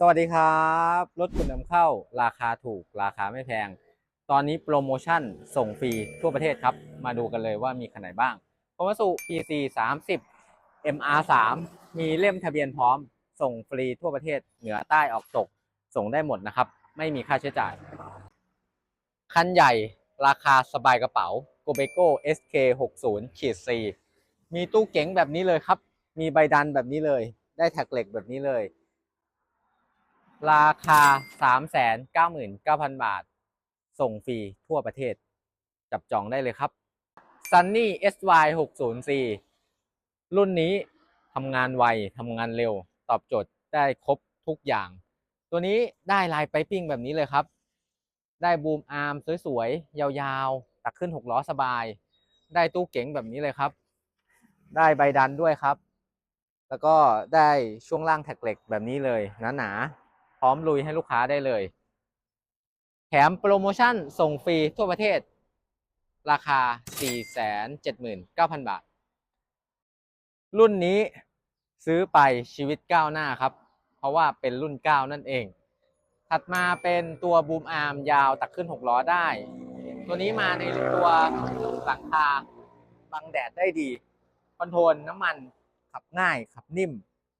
สวัสดีครับรถคุณนำเข้า ราคาถูก ราคาไม่แพง ตอนนี้โปรโมชั่นส่งฟรีทั่วประเทศครับ มาดูกันเลยว่ามีคันไหนบ้างโคมัสุ PC 30 MR 3มีเล่มทะเบียนพร้อม ส่งฟรีทั่วประเทศเหนือใต้ออกตก ส่งได้หมดนะครับ ไม่มีค่าใช้จ่าย คันใหญ่ราคาสบายกระเป๋า g o b e c o SK 60ขีด4มีตู้เก๋งแบบนี้เลยครับ มีใบดันแบบนี้เลย ได้แท็กเหล็กแบบนี้เลย ราคา 399,000 บาท ส่งฟรีทั่วประเทศ จับจองได้เลยครับ Sunny SY 604รุ่นนี้ทำงานไวทำงานเร็ว ตอบโจทย์ได้ครบทุกอย่าง ตัวนี้ได้ลายไปปิ้งแบบนี้เลยครับ ได้บูมอาร์มสวยๆ ยาวๆ ตักขึ้น 6 ล้อสบาย ได้ตู้เก๋งแบบนี้เลยครับ ได้ใบดันด้วยครับ แล้วก็ได้ช่วงล่างแท็กเหล็กแบบนี้เลยหนาๆ พร้อมลุยให้ลูกค้าได้เลย แถมโปรโมชั่นส่งฟรีทั่วประเทศ ราคา 479,000 บาท รุ่นนี้ซื้อไปชีวิตก้าวหน้าครับ เพราะว่าเป็นรุ่น 9 นั่นเอง ถัดมาเป็นตัวบูมอาร์มยาวตักขึ้น 6 ล้อได้ ตัวนี้มาในตัวหลังคาบังแดดได้ดี คอนโทรลน้ำมันขับง่ายขับนิ่ม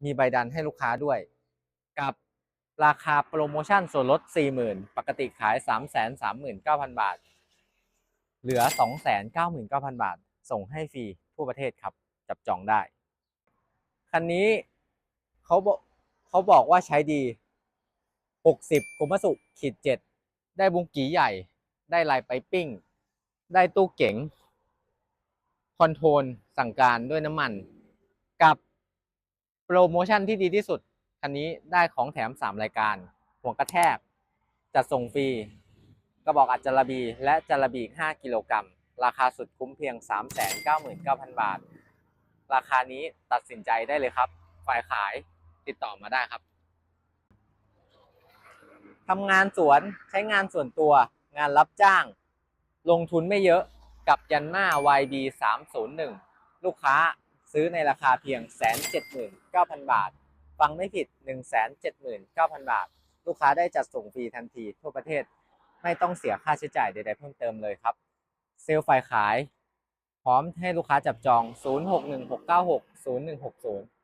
มีใบดันให้ลูกค้าด้วย กับ ราคาโปรโมชั่นส่วนลด 40,000 ปกติขาย 339,000 บาท เหลือ 299,000 บาท ส่งให้ฟรีทั่วประเทศครับ จับจองได้ คันนี้เขาบอกเขาบอกว่าใช้ดี 60โคมสุขีด 7 ได้บุงกีใหญ่ ได้ลายไปปิ้ง ได้ตู้เก๋ง คอนโทรลสั่งการด้วยน้ำมัน กับโปรโมชั่นที่ดีที่สุด คันนี้ได้ของแถม 3 รายการ หัวกระแทก จัดส่งฟรี กระบอกอัจจารบีและจารบีอีก5กิโลกรัม ราคาสุดคุ้มเพียง 399,000 บาท ราคานี้ตัดสินใจได้เลยครับ ฝ่ายขายติดต่อมาได้ครับทำงานสวนใช้งานส่วนตัว งานรับจ้าง ลงทุนไม่เยอะกับยันมา YB 301 ลูกค้าซื้อในราคาเพียง 179,000 บาท ฟังไม่ผิด 179,000 บาท ลูกค้าได้จัดส่งฟรีทันทีทั่วประเทศ ไม่ต้องเสียค่าใช้จ่ายใดๆเพิ่มเติมเลยครับ เซลล์ฝ่ายขาย พร้อมให้ลูกค้าจับจอง 0616960160